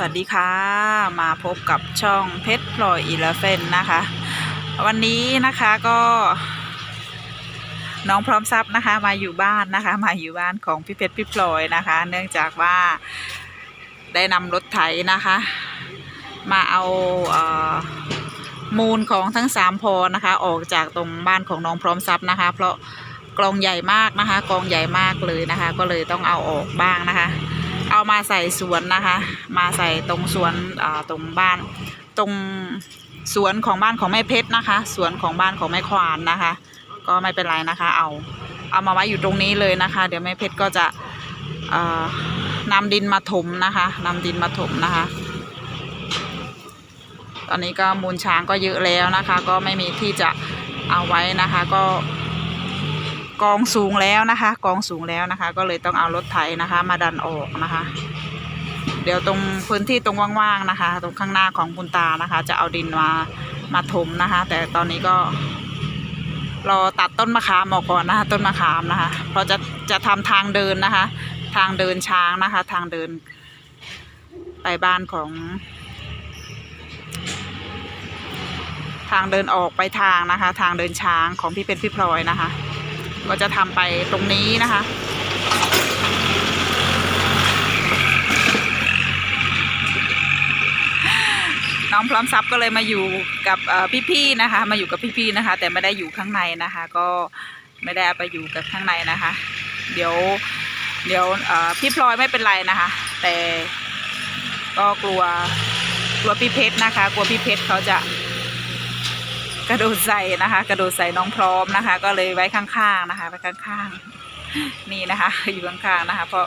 สวัสดีค่ะ มาพบกับช่องเพชรพลอยอีเลฟเฟนนะคะ วันนี้นะคะก็ น้องพร้อมทรัพย์นะคะ มาอยู่บ้านนะคะ มาอยู่บ้านของพี่เพชรพี่พลอยนะคะ เนื่องจากว่าได้นำรถไถนะคะ มาเอาเอมูลของทั้งสามพอนะคะ ออกจากตรงบ้านของน้องพร้อมทรัพย์นะคะ เพราะกลองใหญ่มากนะคะกองใหญ่มากเลยนะคะ ก็เลยต้องเอาออกบ้างนะคะ มาใส่สวนนะคะ มาใส่ตรงสวนตรงบ้านตรงสวนของบ้านของแม่เพชรนะคะ สวนของบ้านของแม่ควานนะคะ ก็ไม่เป็นไรนะคะ เอาเอามาไว้อยู่ตรงนี้เลยนะคะ เดี๋ยวแม่เพชรก็จะนำดินมาถมนะคะนำดินมาถมนะคะ ตอนนี้ก็มูลช้างก็เยอะแล้วนะคะ ก็ไม่มีที่จะเอาไว้นะคะ ก็ กองสูงแล้วนะคะ กองสูงแล้วนะคะ ก็เลยต้องเอารถไถนะคะ มาดันออกนะคะ เดี๋ยวตรงพื้นที่ตรงว่างๆนะคะ ตรงข้างหน้าของคุณตานะคะ จะเอาดินมามาถมนะคะ แต่ตอนนี้ก็รอตัดต้นมะขามออกก่อนนะคะ ต้นมะขามนะคะ เพราะจะจะทำทางเดินนะคะ ทางเดินช้างนะคะ ทางเดิน ไปบ้านของ ทางเดินออกไปทางนะคะ ทางเดินช้างของพี่เป็นพี่พลอยนะคะ ก็จะทำไปตรงนี้นะคะ น้องพร้อมทรัพย์ก็เลยมาอยู่กับพี่ๆนะคะ มาอยู่กับพี่ๆนะคะ แต่ไม่ได้อยู่ข้างในนะคะ ก็ไม่ได้ไปอยู่กับข้างในนะคะ เดี๋ยวเดี๋ยวพี่พลอยไม่เป็นไรนะคะ แต่ก็กลัวกลัวพี่เพชรนะคะ กลัวพี่เพชรเขาจะ กระโดดใส่นะคะ กระโดดใส่น้องพร้อมนะคะ ก็เลยไว้ข้างๆนะคะไว้ข้างๆนี่นะคะ อยู่ข้างๆนะคะ เพราะ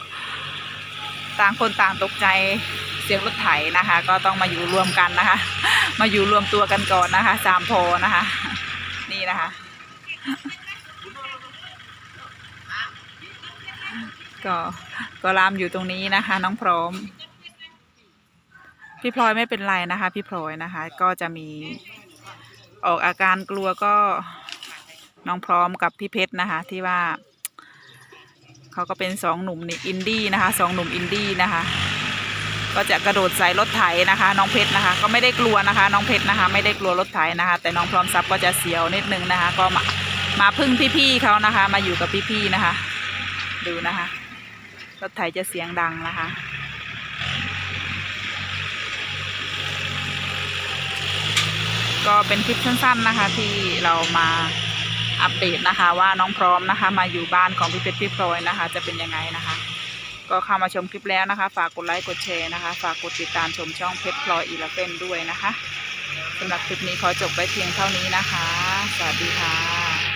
ต่างคนต่างตกใจเสียงรถไถนะคะ ก็ต้องมาอยู่รวมกันนะคะ มาอยู่รวมตัวกันก่อนนะคะสามโพนะคะ นี่นะคะ ก็ก็รามอยู่ตรงนี้นะคะ น้องพร้อม พี่พลอยไม่เป็นไรนะคะ พี่พลอยนะคะ ก็จะมี ออกอาการกลัวก็น้องพร้อมกับพี่เพชรนะคะ ที่ว่าเขาก็เป็นสองหนุ่มนี่อินดี้นะคะสองหนุ่มอินดี้นะคะ ก็จะกระโดดใส่รถไถนะคะ น้องเพชรนะคะ ก็ไม่ได้กลัวนะคะ น้องเพชรนะคะ ไม่ได้กลัวรถไถนะคะ แต่น้องพร้อมทรัพย์ก็จะเสียวนิดนึงนะคะ ก็มามาพึ่งพี่ๆเขานะคะ มาอยู่กับพี่ๆนะคะ ดูนะคะรถไถจะเสียงดังนะคะ ก็เป็นคลิปสั้นๆนะคะที่เรามาอัปเดตนะคะ ว่าน้องพร้อมนะคะ มาอยู่บ้านของพี่เพชรพี่พลอยนะคะ จะเป็นยังไงนะคะ ก็เข้ามาชมคลิปแล้วนะคะ ฝากกดไลค์กดแชร์นะคะ ฝากกดติดตามชมช่องเพชรพลอยอีลาเฟนด้วยนะคะสำหรับคลิปนี้ขอจบไปเพียงเท่านี้นะคะ สวัสดีค่ะ